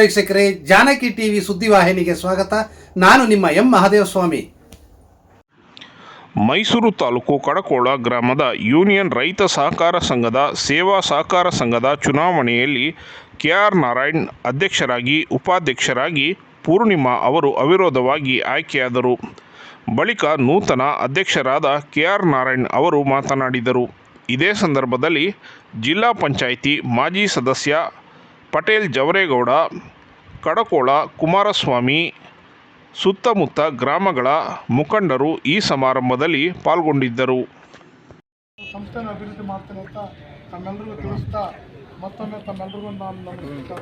ವೀಕ್ಷಕರೇ, ಜಾನಕಿ ಟಿವಿ ಸುದ್ದಿವಾಹಿನಿಗೆ ಸ್ವಾಗತ. ನಾನು ನಿಮ್ಮ ಎಂ ಮಹಾದೇವಸ್ವಾಮಿ. ಮೈಸೂರು ತಾಲೂಕು ಕಡಕೋಳ ಗ್ರಾಮದ ಯೂನಿಯನ್ ರೈತ ಸಹಕಾರ ಸಂಘದ ಸೇವಾ ಸಹಕಾರ ಸಂಘದ ಚುನಾವಣೆಯಲ್ಲಿ ಕೆ ಆರ್ ನಾರಾಯಣ್ ಅಧ್ಯಕ್ಷರಾಗಿ, ಉಪಾಧ್ಯಕ್ಷರಾಗಿ ಪೂರ್ಣಿಮಾ ಅವರು ಅವಿರೋಧವಾಗಿ ಆಯ್ಕೆಯಾದರು. ಬಳಿಕ ನೂತನ ಅಧ್ಯಕ್ಷರಾದ ಕೆ ಆರ್ ನಾರಾಯಣ್ ಅವರು ಮಾತನಾಡಿದರು. ಇದೇ ಸಂದರ್ಭದಲ್ಲಿ ಜಿಲ್ಲಾ ಪಂಚಾಯಿತಿ ಮಾಜಿ ಸದಸ್ಯ ಪಟೇಲ್ ಜವರೇಗೌಡ ಕಡಕೋಳ ಕುಮಾರಸ್ವಾಮಿ ಸುತ್ತಮುತ್ತ ಗ್ರಾಮಗಳ ಮುಖಂಡರು ಈ ಸಮಾರಂಭದಲ್ಲಿ ಪಾಲ್ಗೊಂಡಿದ್ದರು. ಸಂಸ್ಥೆನ ಅಭಿವೃದ್ಧಿ ಮಾಡ್ತೇನೆ ಅಂತ ತಮ್ಮೆಲ್ಲರಿಗೂ ತಿಳಿಸ್ತಾ ಮತ್ತೊಮ್ಮೆ ತಮ್ಮೆಲ್ಲರಿಗೂ ನಾನು ನಮಸ್ಕಾರ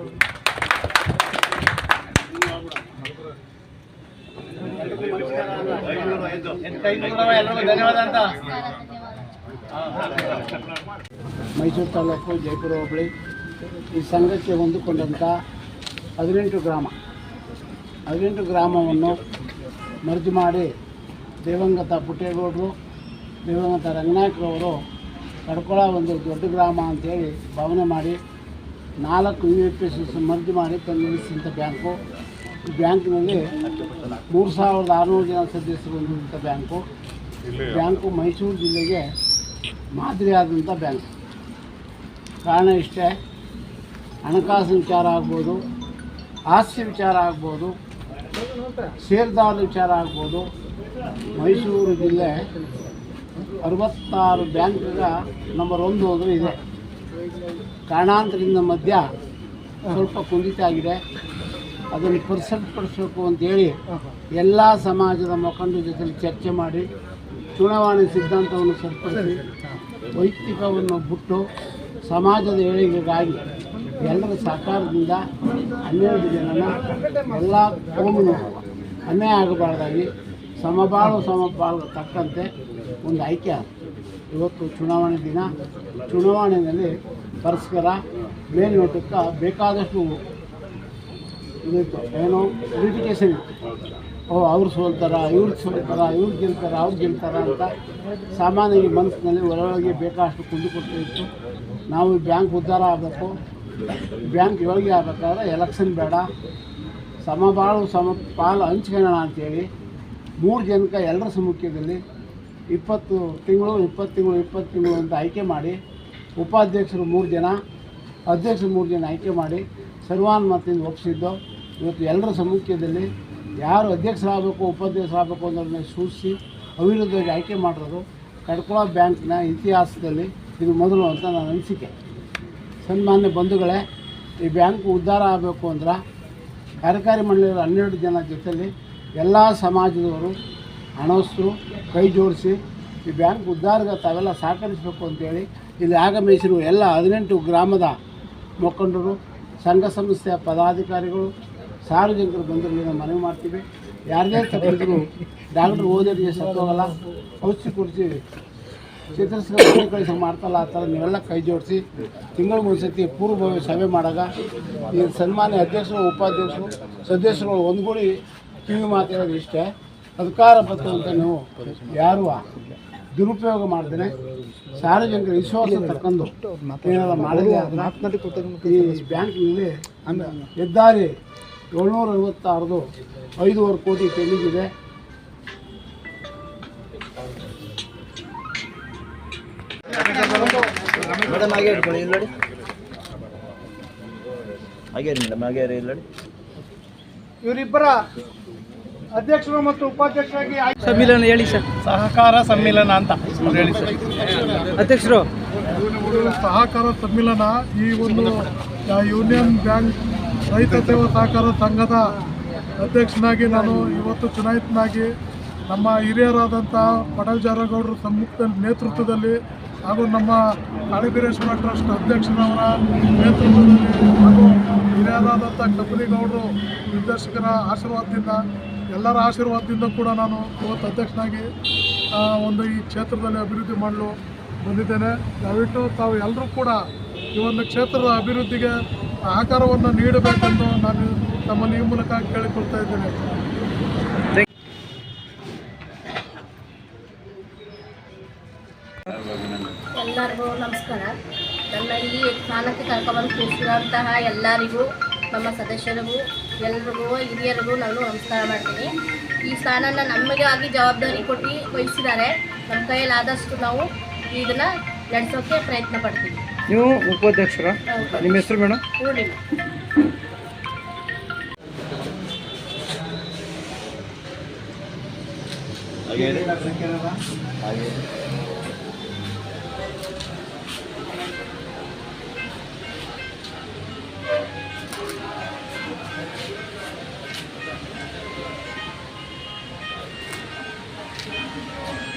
ಮೈಸೂರು ತಾಲೂಕು ಜಯಪುರ ಹೋಬಳಿ. ಈ ಸಂಘಕ್ಕೆ ಹೊಂದಿಕೊಂಡಂಥ ಹದಿನೆಂಟು ಗ್ರಾಮ. ಹದಿನೆಂಟು ಗ್ರಾಮವನ್ನು ಮರ್ಜಿ ಮಾಡಿ ದೇವಂಗತ ಪುಟ್ಟೇಗೌಡರು ದೇವಂಗತ ರಂಗನಾಯಕರವರು ಕಡ್ಕೊಳ ಒಂದು ದೊಡ್ಡ ಗ್ರಾಮ ಅಂತೇಳಿ ಭಾವನೆ ಮಾಡಿ ನಾಲ್ಕು ಯು ಎ ಪಿ ಎಸ್ ಮರ್ಜಿ ಮಾಡಿ ತಂದು ನಿಲ್ಲಿಸಿದಂಥ ಬ್ಯಾಂಕು. ಈ ಬ್ಯಾಂಕಿನಲ್ಲಿ ಮೂರು ಸಾವಿರದ ಆರುನೂರು ಜನ ಸದಸ್ಯರು ಹೊಂದಿದಂಥ ಬ್ಯಾಂಕು. ಬ್ಯಾಂಕು ಮೈಸೂರು ಜಿಲ್ಲೆಗೆ ಮಾದರಿಯಾದಂಥ ಬ್ಯಾಂಕ್. ಕಾರಣ ಇಷ್ಟೇ ಹಣಕಾಸು ವಿಚಾರ ಆಗ್ಬೋದು ಆಸ್ತಿ ವಿಚಾರ ಆಗ್ಬೋದು ಸೇರ್ದಾರ್ ವಿಚಾರ ಆಗ್ಬೋದು. ಮೈಸೂರು ಜಿಲ್ಲೆ ಅರವತ್ತಾರು ಬ್ಯಾಂಕ್ಗ ನಂಬರ್ ಒಂದು ಅಂದರೆ ಇದೆ. ಕಾರಣಾಂತರದಿಂದ ಮಧ್ಯ ಸ್ವಲ್ಪ ಕುಂದಿತ ಆಗಿದೆ. ಅದನ್ನು ಪರಿಸರಪಡಿಸಬೇಕು ಅಂತೇಳಿ ಎಲ್ಲ ಸಮಾಜದ ಮುಖಂಡರ ಜೊತೆಲಿ ಚರ್ಚೆ ಮಾಡಿ ಚುನಾವಣೆ ಸಿದ್ಧಾಂತವನ್ನು ಸರಿಪಡಿಸಿ ವೈಯಕ್ತಿಕವನ್ನು ಬಿಟ್ಟು ಸಮಾಜದ ಏಳಿಗೆಗಾಗಿ ಎಲ್ಲರ ಸಹಕಾರದಿಂದ ಹನ್ನೆರಡು ಜನನ ಎಲ್ಲ ಕೋಮಿನ ಅನ್ಯಾಯ ಆಗಬಾರ್ದಾಗಿ ಸಮಬಾಳು ಸಮಬಾಳು ತಕ್ಕಂತೆ ಒಂದು ಐಕ್ಯ. ಇವತ್ತು ಚುನಾವಣೆ ದಿನ. ಚುನಾವಣೆಯಲ್ಲಿ ಪರಸ್ಪರ ಮೇಲ್ನೋಟಕ್ಕೆ ಬೇಕಾದಷ್ಟು ಇದಿತ್ತು. ಏನು ಕ್ರಿಟಿಕೇಶನ್ ಇತ್ತು. ಓ, ಅವ್ರು ಸೋಲ್ತಾರ, ಇವ್ರು ಸೋಲ್ತಾರ, ಇವ್ರು ಗೆಲ್ತಾರ, ಅವ್ರು ಗೆಲ್ತಾರ ಅಂತ ಸಾಮಾನ್ಯ ಮನಸ್ಸಿನಲ್ಲಿ ಒಳಗೆ ಬೇಕಾದಷ್ಟು ಕುಂದುಕೊಡ್ತಾ ಇತ್ತು. ನಾವು ಬ್ಯಾಂಕ್ ಉದ್ಧಾರ ಆಗಬೇಕು. ಬ್ಯಾಂಕ್ ಯೋಗಿ ಆಗಬೇಕಾದ್ರೆ ಎಲೆಕ್ಷನ್ ಬೇಡ. ಸಮಬಾಳು ಸಮ, ಪಾಲು ಹಂಚ್ಕೊಳ್ಳೋಣ ಅಂತೇಳಿ ಮೂರು ಜನಕ್ಕೆ ಎಲ್ಲರ ಸಮ್ಮುಖ್ಯದಲ್ಲಿ ಇಪ್ಪತ್ತು ತಿಂಗಳು ಇಪ್ಪತ್ತು ತಿಂಗಳು ಇಪ್ಪತ್ತು ತಿಂಗಳು ಅಂತ ಆಯ್ಕೆ ಮಾಡಿ ಉಪಾಧ್ಯಕ್ಷರು ಮೂರು ಜನ, ಅಧ್ಯಕ್ಷರು ಮೂರು ಜನ ಆಯ್ಕೆ ಮಾಡಿ ಸರ್ವಾನುಮತದಿಂದ ಒಪ್ಪಿಸಿದ್ದು. ಇವತ್ತು ಎಲ್ಲರ ಸಮ್ಮುಖ್ಯದಲ್ಲಿ ಯಾರು ಅಧ್ಯಕ್ಷರಾಗಬೇಕು, ಉಪಾಧ್ಯಕ್ಷರಾಗಬೇಕು ಅನ್ನೋದನ್ನ ಸೂಚಿಸಿ ಅವಿರುದ್ಧವಾಗಿ ಆಯ್ಕೆ ಮಾಡಿರೋದು ಕಡ್ಕೊಳ ಬ್ಯಾಂಕ್ನ ಇತಿಹಾಸದಲ್ಲಿ ಇದು ಮೊದಲು ಅಂತ ನನ್ನ ಅನಿಸಿಕೆ. ಸನ್ಮಾನ್ಯ ಬಂಧುಗಳೇ, ಈ ಬ್ಯಾಂಕ್ ಉದ್ಧಾರ ಆಗಬೇಕು ಅಂದ್ರೆ ಕಾರ್ಯಕಾರಿ ಮಂಡಳಿಯಲ್ಲಿ ಹನ್ನೆರಡು ಜನ ಜೊತೆಯಲ್ಲಿ ಎಲ್ಲ ಸಮಾಜದವರು ಹಣಸ್ಸು ಕೈ ಜೋಡಿಸಿ ಈ ಬ್ಯಾಂಕ್ ಉದ್ಧಾರಕ್ಕೆ ತಾವೆಲ್ಲ ಸಹಕರಿಸಬೇಕು ಅಂತೇಳಿ ಇಲ್ಲಿ ಆಗಮಿಸಿರುವ ಎಲ್ಲ ಹದಿನೆಂಟು ಗ್ರಾಮದ ಮುಖಂಡರು, ಸಂಘ ಸಂಸ್ಥೆಯ ಪದಾಧಿಕಾರಿಗಳು, ಸಾರ್ವಜನಿಕರು ಬಂದಿರಲಿ ನಾವು ಮನವಿ ಮಾಡ್ತೀವಿ. ಯಾರದೇ ತಪ್ಪಿದ್ರು ಡಾಕ್ಟ್ರು ಓದೋರಿಗೆ ಸತ್ತೋಗಲ್ಲ. ಔಷಧಿ ಕುಡಿಸಿ ಕಳಿಸಿ ಮಾಡ್ತಲ್ಲ ಆ ಥರ ನೀವೆಲ್ಲ ಕೈ ಜೋಡಿಸಿ ತಿಂಗಳ ಒಂದ್ಸತಿ ಪೂರ್ವಭಾವಿ ಸಭೆ ಮಾಡಾಗ ಈ ಸನ್ಮಾನ್ಯ ಅಧ್ಯಕ್ಷರು, ಉಪಾಧ್ಯಕ್ಷರು, ಸದಸ್ಯರುಗಳು ಒಂದುಗೂಡಿ ಕಿವಿ ಮಾತಾಡೋದು ಇಷ್ಟೇ. ಅಧಿಕಾರ ಅಂತ ನೀವು ಯಾರು ದುರುಪಯೋಗ ಮಾಡ್ದೇನೆ? ಸಾರ್ವಜನಿಕರ ವಿಶ್ವಾಸ ತಕ್ಕಂದು ಏನಾರ ಮಾಡಿದ್ರೆ ಈ ಬ್ಯಾಂಕ್ನಲ್ಲಿ ಹೆದ್ದಾರಿ ಏಳ್ನೂರ ಐವತ್ತಾರದು ಐದೂವರೆ ಕೋಟಿ ಪೆಂಡಿಂಗ್ ಮೇಡಮ್ ಹಾಗೆ ಇಲ್ಲಿ ನೋಡಿ. ಹಾಗೆ ಮೇಡಮ್ ಹಾಗೆ ಇರಿ ಇಲ್ಲಿ ನೋಡಿ. ಇವರಿಬ್ಬರ ಅಧ್ಯಕ್ಷರು ಮತ್ತು ಉಪಾಧ್ಯಕ್ಷರಾಗಿ ಸಮ್ಮಿಲನ ಹೇಳಿ ಸರ್. ಸಹಕಾರ ಸಮ್ಮಿಲನ ಅಂತ ಹೇಳಿ ಸರ್. ಅಧ್ಯಕ್ಷರು. ಸಹಕಾರ ಸಮ್ಮಿಲನ ಈ ಒಂದು ಯೂನಿಯನ್ ಬ್ಯಾಂಕ್ ರೈತ ಸೇವಾ ಸಹಕಾರ ಸಂಘದ ಅಧ್ಯಕ್ಷನಾಗಿ ನಾನು ಇವತ್ತು ಚುನಾಯಿತನಾಗಿ ನಮ್ಮ ಹಿರಿಯರಾದಂಥ ಪಟಲ್ ಜಾರಗೌಡರ ಸಮ್ಮುಖದಲ್ಲಿ ನೇತೃತ್ವದಲ್ಲಿ ಹಾಗೂ ನಮ್ಮ ಕಾಳಿಬೀರೇಶ್ವರ ಟ್ರಸ್ಟ್ ಅಧ್ಯಕ್ಷರವರ ನೇತೃತ್ವದಲ್ಲಿ ಹಾಗೂ ಹಿರಿಯರಾದಂಥ ಗೌಡರು ನಿರ್ದೇಶಕರ ಆಶೀರ್ವಾದದಿಂದ, ಎಲ್ಲರ ಆಶೀರ್ವಾದದಿಂದ ಕೂಡ ನಾನು ಇವತ್ತು ಅಧ್ಯಕ್ಷನಾಗಿ ಒಂದು ಈ ಕ್ಷೇತ್ರದಲ್ಲಿ ಅಭಿವೃದ್ಧಿ ಮಾಡಲು ಬಂದಿದ್ದೇನೆ. ದಯವಿಟ್ಟು ತಾವು ಎಲ್ಲರೂ ಕೂಡ ಈ ಒಂದು ಕ್ಷೇತ್ರದ ಅಭಿವೃದ್ಧಿಗೆ ಆಕಾರವನ್ನು ನೀಡಬೇಕೆಂದು ನಾನು ತಮ್ಮಲ್ಲಿ ಈ ಮೂಲಕ ಕೇಳಿಕೊಳ್ತಾ ಇದ್ದೇನೆ. ಎಲ್ಲರಿಗೂ ನಮಸ್ಕಾರ. ನನ್ನ ಈ ಸ್ಥಾನಕ್ಕೆ ಕರ್ಕೊಂಬಂದು ಕೂರಿಸಿರುವಂತಹ ಎಲ್ಲರಿಗೂ ನಮ್ಮ ಸದಸ್ಯರಿಗೂ ಎಲ್ರಿಗೂ ಹಿರಿಯರಿಗೂ ನಾನು ನಮಸ್ಕಾರ ಮಾಡ್ತೀನಿ. ಈ ಸ್ಥಾನನ ನಮಗಾಗಿ ಜವಾಬ್ದಾರಿ ಕೊಟ್ಟು ವಹಿಸಿದ್ದಾರೆ. ನಮ್ಮ ಕೈಯಲ್ಲಾದಷ್ಟು ನಾವು ಇದನ್ನು ನಡೆಸೋಕ್ಕೆ ಪ್ರಯತ್ನ ಪಡ್ತೀವಿ. ನೀವು ಉಪಾಧ್ಯಕ್ಷರ? ನಿಮ್ಮ ಹೆಸರು ಮೇಡಮ್?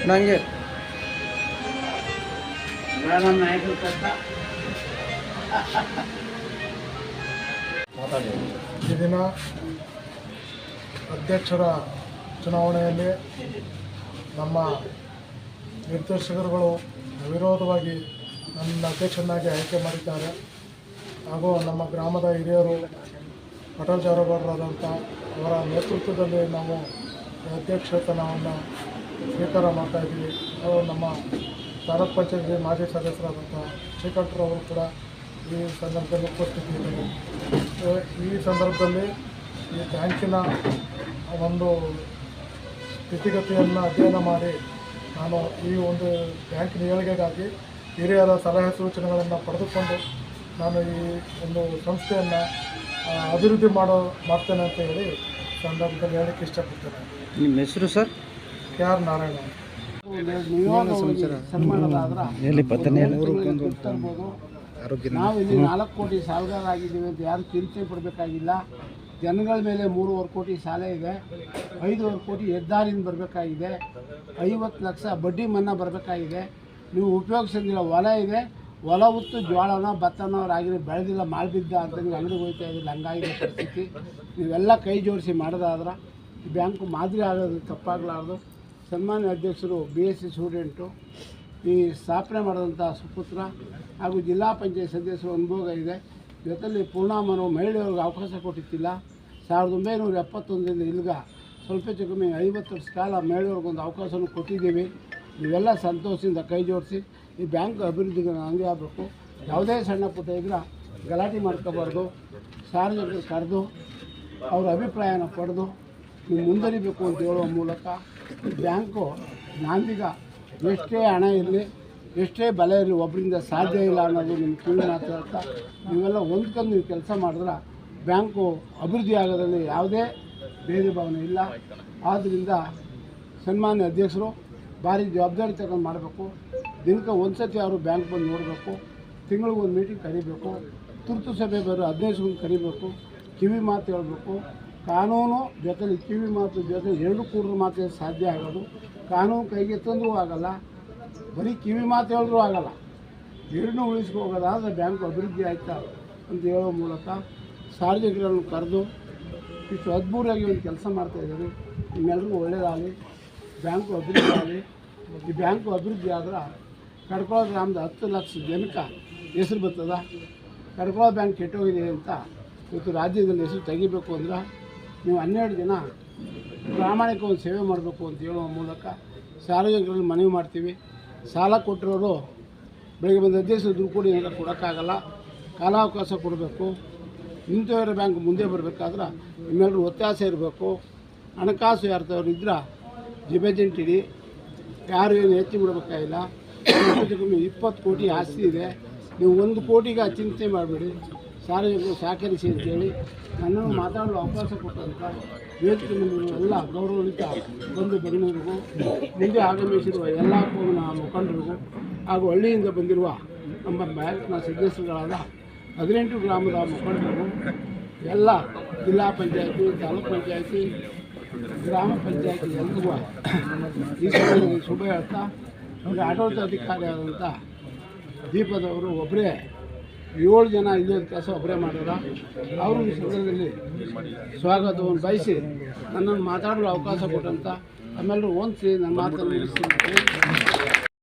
ನನಗೆ ಈ ದಿನ ಅಧ್ಯಕ್ಷರ ಚುನಾವಣೆಯಲ್ಲಿ ನಮ್ಮ ನಿರ್ದೇಶಕರುಗಳು ವಿರೋಧವಾಗಿ ನನ್ನ ಅಧ್ಯಕ್ಷನಾಗಿ ಆಯ್ಕೆ ಮಾಡಿದ್ದಾರೆ. ಹಾಗೂ ನಮ್ಮ ಗ್ರಾಮದ ಹಿರಿಯರು ಪಟೇಲ್ ಜಾರಗೌಡರಾದಂಥ ಅವರ ನೇತೃತ್ವದಲ್ಲಿ ನಾವು ಅಧ್ಯಕ್ಷತನವನ್ನು ಸ್ವೀಕಾರ ಮಾಡ್ತಾ ಇದ್ದೀವಿ. ಅವರು ನಮ್ಮ ತಾಲೂಕು ಪಂಚಾಯತ್ಗೆ ಮಾಜಿ ಸದಸ್ಯರಾದಂಥ ಅವರು ಕೂಡ ಈ ಸಂದರ್ಭದಲ್ಲಿ ಉಪಸ್ಥಿತಿಯಿದ್ದಾರೆ ಈ ಸಂದರ್ಭದಲ್ಲಿ ಈ ಬ್ಯಾಂಕಿನ ಒಂದು ಸ್ಥಿತಿಗತಿಯನ್ನು ಅಧ್ಯಯನ ಮಾಡಿ ನಾನು ಈ ಒಂದು ಬ್ಯಾಂಕಿನ ಏಳಿಗೆಗಾಗಿ ಹಿರಿಯರ ಸಲಹೆ ಸೂಚನೆಗಳನ್ನು ಪಡೆದುಕೊಂಡು ನಾನು ಈ ಒಂದು ಸಂಸ್ಥೆಯನ್ನು ಅಭಿವೃದ್ಧಿ ಮಾಡೋ, ಮಾಡ್ತೇನೆ ಅಂತ ಹೇಳಿ ಸಂದರ್ಭದಲ್ಲಿ ಹೇಳಕ್ಕೆ ಇಷ್ಟಪಡ್ತೇನೆ. ನಿಮ್ಮ ಹೆಸರು ಸರ್? ಕೆ ಆರ್ ನಾರಾಯಣ ಎಲ್ಲಿ ನಾವು ಇಲ್ಲಿ ನಾಲ್ಕು ಕೋಟಿ ಸಾಲಗಾರ ಆಗಿದ್ದೀವಿ ಅಂತ ಯಾರು ಚಿಂತೆ ಪಡಬೇಕಾಗಿಲ್ಲ. ಜನಗಳ ಮೇಲೆ ಮೂರುವರೆ ಕೋಟಿ ಸಾಲ ಇದೆ. ಐದೂವರೆ ಕೋಟಿ ಹೆದ್ದಾರಿಯಿಂದ ಬರಬೇಕಾಗಿದೆ. ಐವತ್ತು ಲಕ್ಷ ಬಡ್ಡಿ ಮನ್ನಾ ಬರಬೇಕಾಗಿದೆ. ನೀವು ಉಪಯೋಗಿಸಿದಿಲ್ಲ ಹೊಲ ಇದೆ. ಹೊಲ ಉತ್ತು ಜೋಳನ ಭತ್ತನೋ ರಾಗಿ ಬೆಳೆದಿಲ್ಲ ಮಾಳ್ಬಿದ್ದ ಅಂತ ನೀವು ಅಂಗಡಿಗೆ ಹೋಗ್ತಾ ಇದ್ದಿಲ್ಲ ಹಂಗಾಗಿದೆ ಪರಿಸ್ಥಿತಿ. ನೀವೆಲ್ಲ ಕೈ ಜೋಡಿಸಿ ಮಾಡೋದಾದ್ರೆ? ಬ್ಯಾಂಕು ಮಾದರಿ ಆಗೋದು ತಪ್ಪಾಗಲಾರ್ದು. ಸನ್ಮಾನ್ಯ ಅಧ್ಯಕ್ಷರು ಬಿ ಎಸ್ ಸಿ ಸ್ಟೂಡೆಂಟು, ಈ ಸ್ಥಾಪನೆ ಮಾಡಿದಂಥ ಸುಪುತ್ರ ಹಾಗೂ ಜಿಲ್ಲಾ ಪಂಚಾಯತ್ ಸದಸ್ಯರು ಅನುಭೋಗ ಇದೆ. ಜೊತೆಯಲ್ಲಿ ಪೂರ್ಣಾಮನು ಮಹಿಳೆಯರಿಗೆ ಅವಕಾಶ ಕೊಟ್ಟಿತ್ತಿಲ್ಲ. ಸಾವಿರದ ಒಂಬೈನೂರ ಎಪ್ಪತ್ತೊಂದರಿಂದ ಇಲ್ಗ ಸ್ವಲ್ಪ ಹೆಚ್ಚು ಕಮ್ಮಿ ಐವತ್ತು ವರ್ಷ ಕಾಲ ಮಹಿಳೆಯರಿಗೊಂದು ಅವಕಾಶವನ್ನು ಕೊಟ್ಟಿದ್ದೀವಿ. ನೀವೆಲ್ಲ ಸಂತೋಷದಿಂದ ಕೈ ಜೋಡಿಸಿ ಈ ಬ್ಯಾಂಕ್ ಅಭಿವೃದ್ಧಿಗೆ ಹಂಗೆ ಆಗಬೇಕು. ಯಾವುದೇ ಸಣ್ಣ ಪುಟ್ಟ ಇದ್ರೆ ಗಲಾಟೆ ಮಾಡ್ಕೋಬಾರ್ದು. ಸಾರ್ವಜನಿಕರು ಕರೆದು ಅವರ ಅಭಿಪ್ರಾಯನ ಪಡೆದು ನೀವು ಮುಂದರಿಬೇಕು ಅಂತ ಹೇಳುವ ಮೂಲಕ ಬ್ಯಾಂಕು ನಾಂದಿಗ ಎಷ್ಟೇ ಹಣ ಇರಲಿ, ಎಷ್ಟೇ ಬಲ ಇರಲಿ ಒಬ್ಬರಿಂದ ಸಾಧ್ಯ ಇಲ್ಲ ಅನ್ನೋದು ನಿಮ್ಮ ಕಿವಿ ಮಾತಾಡ್ತಾ ನೀವೆಲ್ಲ ಹೊಂದ್ಕೊಂಡು ನೀವು ಕೆಲಸ ಮಾಡಿದ್ರೆ ಬ್ಯಾಂಕು ಅಭಿವೃದ್ಧಿ ಆಗೋದ್ರಲ್ಲಿ ಯಾವುದೇ ಭೇದ ಭಾವನೆ ಇಲ್ಲ. ಆದ್ದರಿಂದ ಸನ್ಮಾನ್ಯ ಅಧ್ಯಕ್ಷರು ಭಾರಿ ಜವಾಬ್ದಾರಿ ತಗೊಂಡು ಮಾಡಬೇಕು. ದಿನಕ್ಕೆ ಒಂದು ಸತಿ ಅವರು ಬ್ಯಾಂಕ್ ಬಂದು ನೋಡಬೇಕು. ತಿಂಗಳಿಗೆ ಒಂದು ಮೀಟಿಂಗ್ ಕರಿಬೇಕು. ತುರ್ತು ಸಭೆ ಬರೋ ಹದಿನೈದು ಕರಿಬೇಕು. ಕಿವಿ ಮಾತು ಹೇಳಬೇಕು. ಕಾನೂನು ಜೊತೆಲಿ ಕಿವಿ ಮಾತು ಜೊತೆ ಎರಡು ಕೂಡ ಮಾತ್ರ ಸಾಧ್ಯ ಆಗೋದು. ಕಾನೂನು ಕೈಗೆ ತಂದರೂ ಆಗಲ್ಲ, ಬರೀ ಕಿವಿ ಮಾತು ಹೇಳಿದ್ರೂ ಆಗಲ್ಲ. ಎರಡನ್ನೂ ಉಳಿಸ್ಕೋಗೋದಾದ್ರೆ ಬ್ಯಾಂಕ್ ಅಭಿವೃದ್ಧಿ ಆಯ್ತಾ ಅಂತ ಹೇಳೋ ಮೂಲಕ ಸಾರ್ವಜನಿಕರನ್ನು ಕರೆದು ಇಷ್ಟು ಅದ್ಭುತವಾಗಿ ಒಂದು ಕೆಲಸ ಮಾಡ್ತಾಯಿದ್ದಾರೆ ನಿಮ್ಮೆಲ್ರಿಗೂ ಒಳ್ಳೆಯದಾಗಲಿ, ಬ್ಯಾಂಕು ಅಭಿವೃದ್ಧಿ ಆಗಲಿ. ಈ ಬ್ಯಾಂಕು ಅಭಿವೃದ್ಧಿ ಆದ್ರೆ ಕಡ್ಕೊಳ ಗ್ರಾಮದ ಹತ್ತು ಲಕ್ಷ ಜನಕ್ಕೆ ಹೆಸರು ಬರ್ತದ. ಕಡ್ಕೊಳ ಬ್ಯಾಂಕ್ ಕೆಟ್ಟೋಗಿದೆ ಅಂತ ಇವತ್ತು ರಾಜ್ಯದಲ್ಲಿ ಹೆಸರು ತೆಗಿಬೇಕು ಅಂದ್ರೆ ನೀವು ಹನ್ನೆರಡು ದಿನ ಪ್ರಾಮಾಣಿಕ ಒಂದು ಸೇವೆ ಮಾಡಬೇಕು ಅಂತ ಹೇಳುವ ಮೂಲಕ ಸಾರ್ವಜನಿಕರಲ್ಲಿ ಮನವಿ ಮಾಡ್ತೀವಿ. ಸಾಲ ಕೊಟ್ಟಿರೋರು ಬೆಳಗ್ಗೆ ಬಂದು ಅಧ್ಯಕ್ಷರು ದುಡ್ಡು ಕೊಡಿ ಅಂತ ಕೊಡೋಕ್ಕಾಗಲ್ಲ. ಕಾಲಾವಕಾಶ ಕೊಡಬೇಕು. ಇಂಥವ್ರ ಬ್ಯಾಂಕ್ ಮುಂದೆ ಬರಬೇಕಾದ್ರೆ ನಿಮ್ಮೆಲ್ಲರೂ ಒತ್ತಾಸೆ ಇರಬೇಕು. ಹಣಕಾಸು ಯಾರ್ದವ್ರು ಇದ್ರೆ ಜಿಬೆಜೆಂಟ್ ಇಡಿ. ಯಾರು ಏನು ಹೆಚ್ಚು ಬಿಡಬೇಕಾಗಿಲ್ಲ. ಇಪ್ಪತ್ತು ಕೋಟಿ ಆಸ್ತಿ ಇದೆ. ನೀವು ಒಂದು ಕೋಟಿಗೆ ಚಿಂತೆ ಮಾಡಬೇಡಿ. ಸಾರ್ವಜನಿಕರು ಸಹಕರಿಸಿ ಅಂತೇಳಿ ನನ್ನನ್ನು ಮಾತಾಡಲು ಅವಕಾಶ ಕೊಟ್ಟಂತ ವೇದಿಕೆ ಎಲ್ಲ ಗೌರವಾನ್ವಿತ ಬಂಧು ಬೆಂಗಳೂರಿಗೂ ಮುಂದೆ ಆಗಮಿಸಿರುವ ಎಲ್ಲ ಮುಖಂಡರಿಗೂ ಹಾಗೂ ಹಳ್ಳಿಯಿಂದ ಬಂದಿರುವ ನಮ್ಮ ಬ್ಯಾಂಕ್ನ ಸದಸ್ಯರುಗಳಾದ ಹದಿನೆಂಟು ಗ್ರಾಮದ ಮುಖಂಡರಿಗೂ ಎಲ್ಲ ಜಿಲ್ಲಾ ಪಂಚಾಯತಿ, ತಾಲೂಕು ಪಂಚಾಯತಿ, ಗ್ರಾಮ ಪಂಚಾಯತಿ ಎಲ್ರಿಗೂ ಈ ಸಮಯದಲ್ಲಿ ಶುಭ ಹೇಳ್ತಾ ಆಟೋಳಿತಾಧಿಕಾರಿ ಆದಂಥ ದೀಪದವರು ಒಬ್ಬರೇ ಏಳು ಜನ ಇಲ್ಲದ ಕೆಲಸ ಒಬ್ಬರೇ ಮಾಡಿದ್ರ ಅವರು ಈ ಸಂದರ್ಭದಲ್ಲಿ ಸ್ವಾಗತವನ್ನು ಬಯಸಿ ನನ್ನನ್ನು ಮಾತಾಡಲು ಅವಕಾಶ ಕೊಟ್ಟಂತ ಆಮೇಲೆ ಹೊಂದಿಸಿ ನನ್ನ ಮಾತನ್ನು